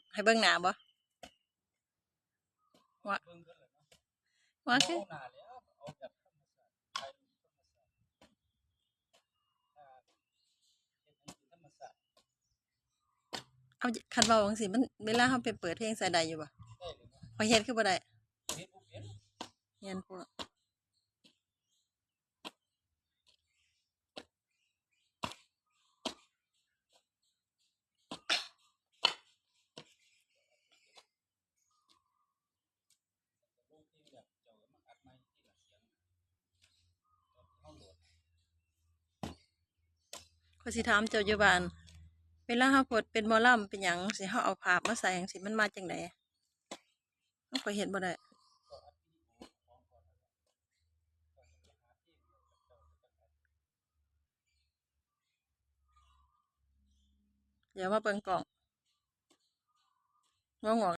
ดให้เบิ่งหน้าบ่ว่าเบิ่งเพิ่นแหละเนาะว่าคือเอาหน้าแล้วเอาแบบธรรมชาติถ่ายรูปธรรมชาติถ้าเฮ็ดให้เป็นธรรมชาติเอาคันเว้าจังซี่มันเวลาเฮาไปเปิดเพลงใส่ได้อยู่บ่ได้เลยเนาะพอเฮ็ดคือบ่ได้เฮ็ดบ่เป็นเฮียนพวก ลงเพลงแบบเจ้าก็มาอัดใหม่ที่ละเสียงตอนที่เฮาโหลด ข้ อยสิถามเจ้าอยู่บ้านเวลาเฮาโพสต์เป็นหมอลำเป็นหยังสิเฮาเอาภาพมาใส่จังซี่มันมาจังได๋มันก็เฮ็ดบ่ได้องไปหาเพลงแล้วก็เจ้าก็ต้องอัดเดี๋ยวมาเบิ่งกล่องงอกๆ